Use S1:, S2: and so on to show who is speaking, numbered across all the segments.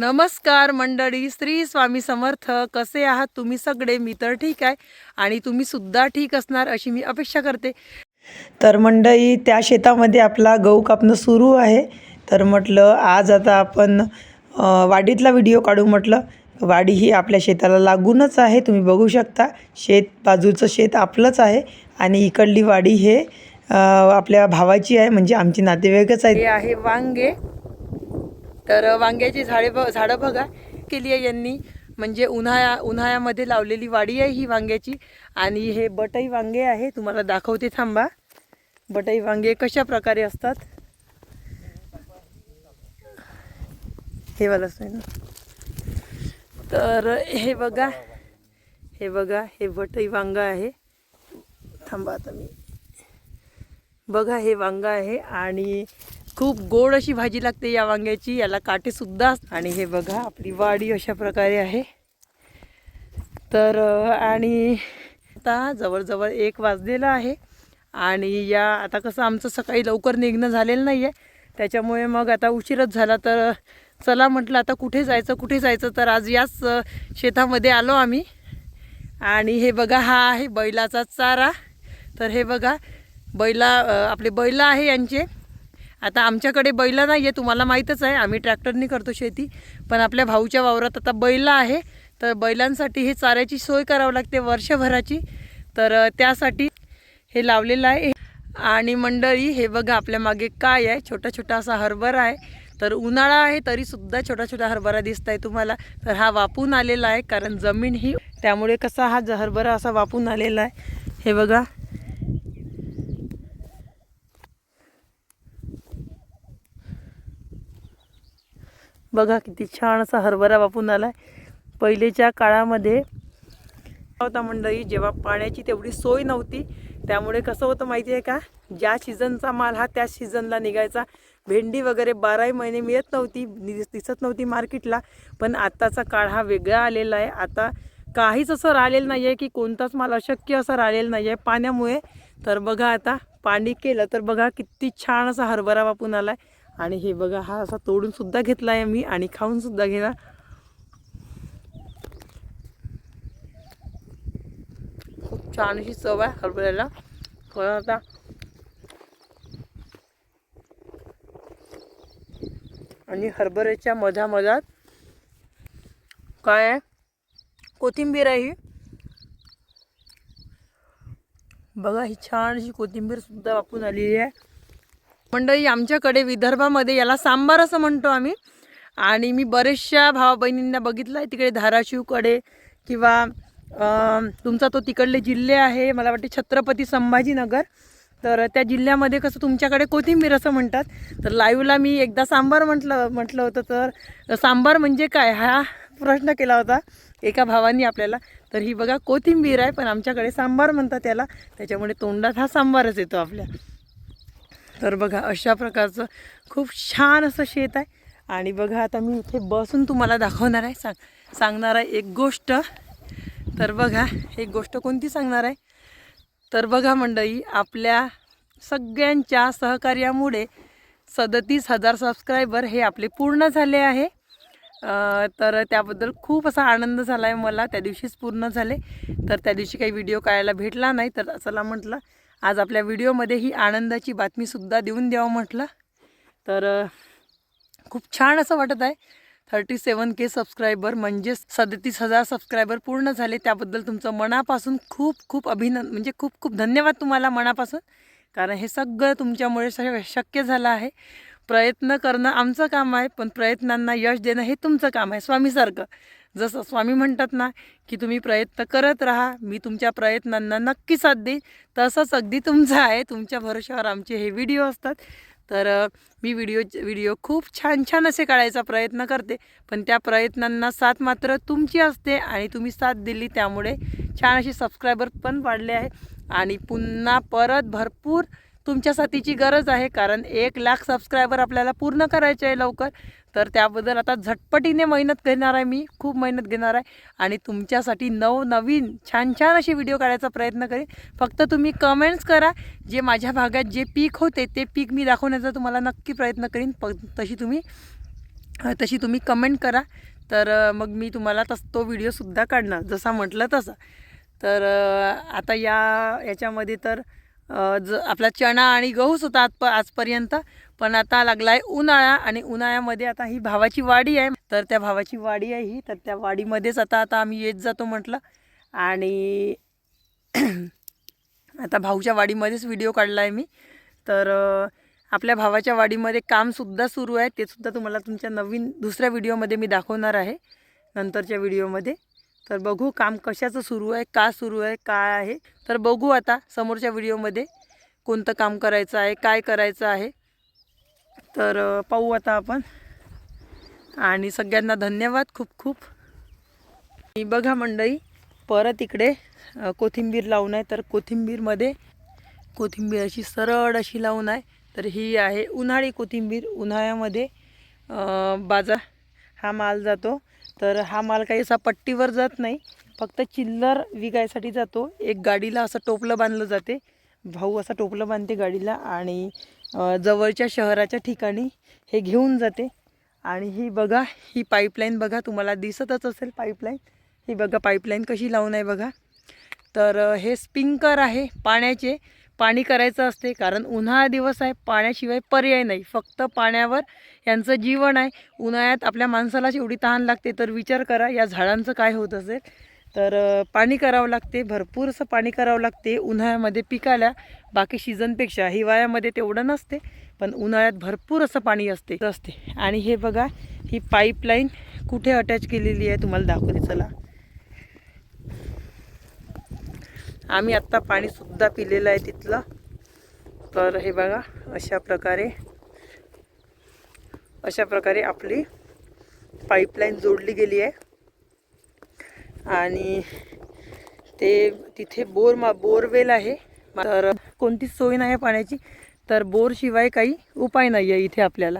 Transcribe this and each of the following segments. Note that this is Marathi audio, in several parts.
S1: नमस्कार मंडळी श्री स्वामी समर्थ. कसे आहात तुम्ही सगळे? मी तर ठीक आहे आणि तुम्ही सुद्धा ठीक असणार अशी मी अपेक्षा करते.
S2: तर मंडई त्या शेतामध्ये आपला गहू कापणं सुरू आहे. तर म्हटलं आज आता आपण वाडीतला व्हिडिओ काढू म्हटलं. वाडी ही आपल्या शेताला लागूनच आहे तुम्ही बघू शकता. शेत बाजूचं शेत आपलंच आहे आणि इकडली वाडी हे आपल्या भावाची आहे म्हणजे आमची नातेवाईकच
S1: आहे वांगे. तर वांग्याची झाडे ब झाडं बघा केली आहे यांनी. म्हणजे उन्हाळ्या उन्हाळ्यामध्ये लावलेली वाडी आहे ही वांग्याची. आणि हे बटई वांगे आहे तुम्हाला दाखवते थांबा. बटई वांगे कशा प्रकारे असतात? हे वालाच नाही ना. तर हे बघा. हे बघा हे बटई वांगा आहे. थांबा आता मी. बघा हे वांगा आहे आणि खूप गोड अशी भाजी लागते या वांग्याची. याला काटेसुद्धा आणि हे बघा आपली वाडी अशा प्रकारे आहे. तर आणि आता जवळजवळ एक वाजलेला आहे. आणि या आता कसं आमचं सकाळी लवकर निघणं झालेलं नाही आहे त्याच्यामुळे मग आता उशीरच झाला. तर चला म्हटलं आता कुठे जायचं कुठे जायचं? तर आज याच शेतामध्ये आलो आम्ही. आणि हे बघा हा आहे बैलाचा चारा. तर हे बघा बैला आपले बैलं आहे यांचे. आता आमच्याकडे बैलं नाही आहे तुम्हाला माहीतच आहे आम्ही ट्रॅक्टरनी करतो शेती. पण आपल्या भाऊच्या वावरात आता बैल आहे तर बैलांसाठी हे चाऱ्याची सोय करावं लागते वर्षभराची. तर त्यासाठी हे लावलेलं आहे. आणि मंडळी हे बघा आपल्या मागे काय आहे छोटा छोटा असा हरभरा आहे. तर उन्हाळा आहे तरीसुद्धा छोटा छोटा हरभरा दिसत आहे तुम्हाला. तर हा वापून आलेला आहे कारण जमीन ही त्यामुळे कसा हा हरभरा असा वापून आलेला आहे. हे बघा. बघा किती छान असा हरभरा वापून आला आहे पहिलेच्या काळामध्ये होता मंडळी जेव्हा पाण्याची तेवढी सोय नव्हती त्यामुळे कसं होतं माहिती आहे का? ज्या सीझनचा माल हा त्या सीझनला निघायचा. भेंडी वगैरे बाराही महिने मिळत नव्हती नि- दिसत नव्हती मार्केटला पण आत्ताचा काळ हा वेगळा आलेला आहे. आता काहीच असं राहिलेलं नाही आहे की कोणताच माल अशक्य असं राहिलेलं नाही आहे पाण्यामुळे तर बघा आता पाणी केलं तर बघा किती छान असा हरभरा वापून आला आहे आणि हे बघा हा असा तोडून सुद्धा घेतला आहे मी आणि खाऊन सुद्धा घेणार. खूप छान अशी चव आहे हरभऱ्याला. पण आता. आणि हरभऱ्याच्या मधामधात काय आहे? कोथिंबीर आहे ही. बघा ही छान अशी कोथिंबीर सुद्धा वापरून आलेली आहे. मंडळी आमच्याकडे विदर्भामध्ये याला सांबार असं म्हणतो आम्ही. आणि मी बरेचशा भावा बहिणींना बघितलं आहे तिकडे धाराशिवकडे किंवा तुमचा तो तिकडले जिल्हे आहे मला वाटते छत्रपती संभाजीनगर. तर त्या जिल्ह्यामध्ये कसं तुमच्याकडे कोथिंबीर असं म्हणतात. तर लाईव्हला मी एकदा सांबार म्हटलं म्हटलं होतं तर सांबार म्हणजे काय? हा प्रश्न केला होता एका भावानी आपल्याला. तर ही बघा कोथिंबीर आहे पण आमच्याकडे सांबार म्हणतात त्याला त्याच्यामुळे तोंडात हा सांबारच येतो आपल्या. तर बघा अशा प्रकारचं खूप छान असं शेत आहे. आणि बघा आता मी इथे बसून तुम्हाला दाखवणार आहे. सांग सांगणार आहे एक गोष्ट. तर बघा एक गोष्ट कोणती सांगणार आहे? तर बघा मंडळी आपल्या सगळ्यांच्या सहकार्यामुळे सदतीस हजार सबस्क्रायबर हे आपले पूर्ण झाले आहे. तर त्याबद्दल खूप असा आनंद झाला आहे मला. त्या दिवशीच पूर्ण झाले. तर त्या दिवशी काही व्हिडिओ काढायला भेटला नाही. तर चला म्हटलं आज आपल्या व्हिडिओमध्ये ही आनंदाची बातमीसुद्धा देऊन द्यावं म्हटलं. तर खूप छान असं वाटत आहे. थर्टी सेवन के सबस्क्रायबर म्हणजेच सदतीस हजार सबस्क्रायबर पूर्ण झाले. त्याबद्दल तुमचं मनापासून खूप खूप अभिनंद म्हणजे खूप खूप धन्यवाद तुम्हाला मनापासून. कारण हे सगळं तुमच्यामुळे श- शक्य झालं आहे. प्रयत्न करणं आमचं काम आहे पण प्रयत्नांना यश देणं हे तुमचं काम आहे स्वामीसारखं जसं स्वामी म्हणतात ना की तुम्ही प्रयत्न करत राहा मी तुमच्या प्रयत्नांना नक्की साथ देईन. तसंच अगदी तुमचं आहे तुमच्या भरोशावर आमचे हे व्हिडिओ असतात. तर मी व्हिडिओ व्हिडिओ खूप छान छान असे काढायचा प्रयत्न करते. पण त्या प्रयत्नांना साथ मात्र तुमची असते आणि तुम्ही साथ दिली त्यामुळे छान असे सबस्क्रायबर पण वाढले आहे आणि पुन्हा परत भरपूर तुमच्या साथीची गरज आहे कारण एक लाख सबस्क्रायबर आपल्याला पूर्ण करायचे आहे लवकर. तर त्याबद्दल आता झटपटीने मेहनत घेणार आहे मी खूप मेहनत घेणार आहे. आणि तुमच्यासाठी नवनवीन छान छान असे व्हिडिओ काढायचा प्रयत्न करेन. फक्त तुम्ही कमेंट्स करा. जे माझ्या भागात जे पीक होते ते पीक मी दाखवण्याचा तुम्हाला नक्की प्रयत्न करीन. प तशी तुम्ही तशी तुम्ही कमेंट करा. तर मग मी तुम्हाला तस तो व्हिडिओसुद्धा काढणार जसा म्हटलं तसा. तर आता या याच्यामध्ये तर ज आपला चणा आणि गहूच होता आजप आजपर्यंत पण आता लागला आहे उन्हाळा आणि उन्हाळ्यामध्ये आता ही भावाची वाडी आहे. तर त्या भावाची वाडी आहे ही. तर त्या वाडीमध्येच आता आता आम्ही येत जातो म्हटलं. आणि आता भाऊच्या वाडीमध्येच व्हिडिओ काढला आहे मी. तर आपल्या भावाच्या वाडीमध्ये कामसुद्धा सुरू आहे. ते सुद्धा तुम्हाला तुमच्या नवीन दुसऱ्या व्हिडिओमध्ये मी दाखवणार आहे. नंतरच्या व्हिडिओमध्ये. तर बघू काम कशाचं सुरू आहे का सुरू आहे काय आहे. तर बघू आता समोरच्या व्हिडिओमध्ये कोणतं काम करायचं आहे काय करायचं आहे. तर पाहू आता आपण. आणि सगळ्यांना धन्यवाद खूप खूप. आणि बघा मंडई परत इकडे कोथिंबीर लावून आहे. तर कोथिंबीरमध्ये कोथिंबीर अशी सरळ अशी लावून आहे. तर ही आहे उन्हाळी कोथिंबीर. उन्हाळ्यामध्ये बाजा बाजार हा माल जातो. तर हा माल काही असा पट्टीवर जात नाही. फक्त चिल्लर विकायसाठी जातो. एक गाडीला असं टोपलं बांधलं जाते. भाऊ असं टोपलं बांधते गाडीला आणि जवळच्या शहराच्या ठिकाणी हे घेऊन जाते. आणि ही बघा ही पाईपलाईन बघा तुम्हाला दिसतच असेल पाईपलाईन. ही बघा पाईपलाईन कशी लावून आहे बघा. तर हे स्पिंकर आहे पाण्याचे. पाणी करायचं असते कारण उन्हाळा दिवस आहे पाण्याशिवाय पर्याय नाही. फक्त पाण्यावर यांचं जीवन आहे. उन्हाळ्यात आपल्या माणसालाच एवढी तहान लागते तर विचार करा या झाडांचं काय होत असेल? तर पाणी करावं लागते भरपूर असं पाणी करावं लागते उन्हाळ्यामध्ये पिकायला बाकी सीझनपेक्षा हिवाळ्यामध्ये तेवढं नसते पण उन्हाळ्यात भरपूर असं पाणी असते असते. आणि हे बघा ही पाईपलाईन कुठे अटॅच केलेली आहे तुम्हाला दाखवते चला. आम्ही आत्ता पाणीसुद्धा पिलेलं आहे तिथलं. तर हे बघा अशा प्रकारे अशा प्रकारे आपली पाईपलाईन जोडली गेली आहे. आणि ते तिथे बोर मा बोरवेल आहे. तर कोणतीच सोय नाही आहे पाण्याची तर बोरशिवाय काही उपाय नाही आहे इथे आपल्याला.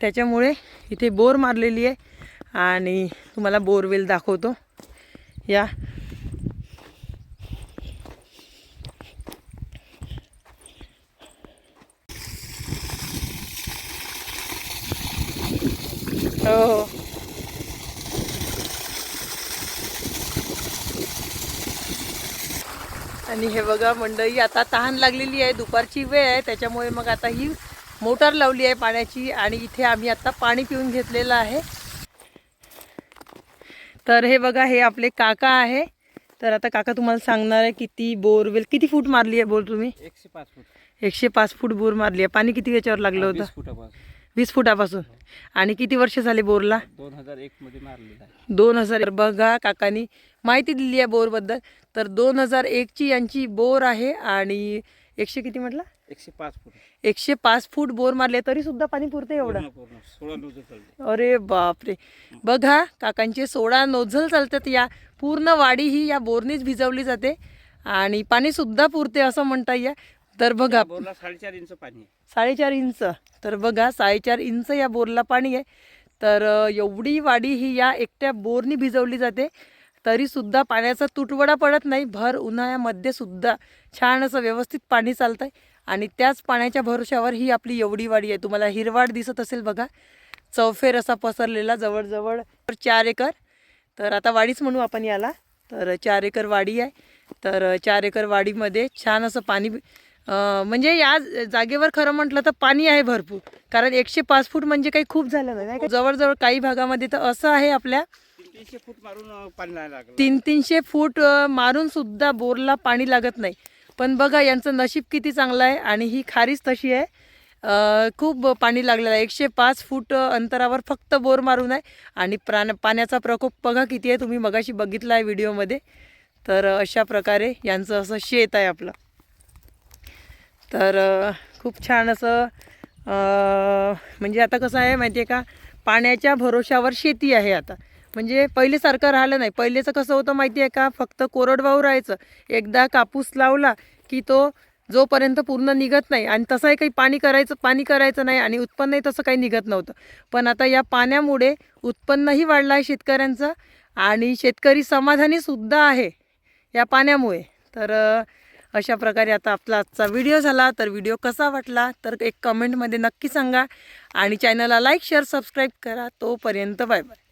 S1: त्याच्यामुळे इथे बोर मारलेली आहे. आणि तुम्हाला बोरवेल दाखवतो. या हो. आणि हे बघा मंडळी आता तहान लागलेली आहे दुपारची वेळ आहे त्याच्यामुळे मग आता ही मोटार लावली आहे पाण्याची आणि इथे आम्ही आता पाणी पिऊन घेतलेलं आहे. तर हे बघा हे आपले काका आहे. तर आता काका तुम्हाला सांगणार आहे किती बोरवेल किती फूट मारली आहे बोर तुम्ही?
S3: एकशे पाच फूट.
S1: एकशे पाच फूट बोर मारली आहे. पाणी किती याच्यावर लागलं होतं?
S3: वीस फुटापासून.
S1: आणि किती वर्ष झाले बोरला?
S3: दोन हजार एक मध्ये मारलेला आहे.
S1: दोन हजार बघा काकांनी माहिती दिली आहे बोरबद्दल. तर दोन हजार एकची यांची बोर आहे आणि एकशे किती म्हटलं?
S3: एकशे पाच फूट.
S1: एकशे पाच फूट बोर मारले तरी सुद्धा पाणी पुरते एवढं. अरे बापरे. बघा काकांचे सोळा नोझल चालतात या. पूर्ण वाडी ही या बोरनीच भिजवली जाते. आणि पाणी सुद्धा पुरते असं म्हणता येईल तर बघा.
S3: बोरला साडेचार इंच पाणी
S1: साडेचार इंच. तर बघा साडेचार इंच या बोरला पाणी आहे. तर एवढी वाडी ही या एकट्या बोरनी भिजवली जाते. तरीसुद्धा पाण्याचा तुटवडा पडत नाही. भर उन्हाळ्यामध्ये सुद्धा छान असं व्यवस्थित पाणी चालतं आहे आणि त्याच पाण्याच्या भरोश्यावर ही आपली एवढी वाडी आहे. तुम्हाला हिरवाड दिसत असेल बघा. चौफेर असा पसरलेला जवळजवळ चार एकर. तर आता वाडीच म्हणू आपण याला. तर चार एकर वाडी आहे. तर चार एकर वाडीमध्ये छान असं पाणी म्हणजे या जागेवर खरं म्हटलं तर पाणी आहे भरपूर. कारण एकशे पाच फूट म्हणजे काही खूप झालं नाही? जवळजवळ काही भागामध्ये तर असं आहे आपल्या
S3: तीन तीनशे फूट मारून अं, पाणी नाही लागलं.
S1: तीन तीनशे फूट अ, मारून सुद्धा बोरला पाणी लागत नाही. पण बघा यांचं नशीब किती चांगलं आहे आणि ही खारीच तशी आहे. खूप पाणी लागलेलं आहे. एकशे पाच फूट अंतरावर फक्त बोर मारून आहे. आणि प्राण पाण्याचा प्रकोप बघा किती आहे. तुम्ही मगाशी बघितला आहे व्हिडिओमध्ये. तर अशा प्रकारे यांचं असं शेत आहे आपलं. तर खूप छान असं म्हणजे आता कसं आहे माहिती आहे का पाण्याच्या भरोशावर शेती आहे आता. म्हणजे पहिलेसारखं राहिलं नाही. पहिलेचं कसं होतं माहिती आहे का फक्त कोरडवाहू राहायचं. एकदा कापूस लावला की तो जोपर्यंत पूर्ण निघत नाही आणि तसंही काही पाणी करायचं पाणी करायचं नाही आणि उत्पन्नही तसं काही निघत नव्हतं. पण आता या पाण्यामुळे उत्पन्नही वाढलं आहे शेतकऱ्यांचं आणि शेतकरी समाधानीसुद्धा आहे या पाण्यामुळे. तर अशा प्रकारे आता आपला आजचा व्हिडिओ झाला. तर व्हिडिओ कसा वाटला? तर एक कमेंटमध्ये नक्की सांगा. आणि चॅनलला लाईक शेअर सबस्क्राईब करा. तोपर्यंत बाय बाय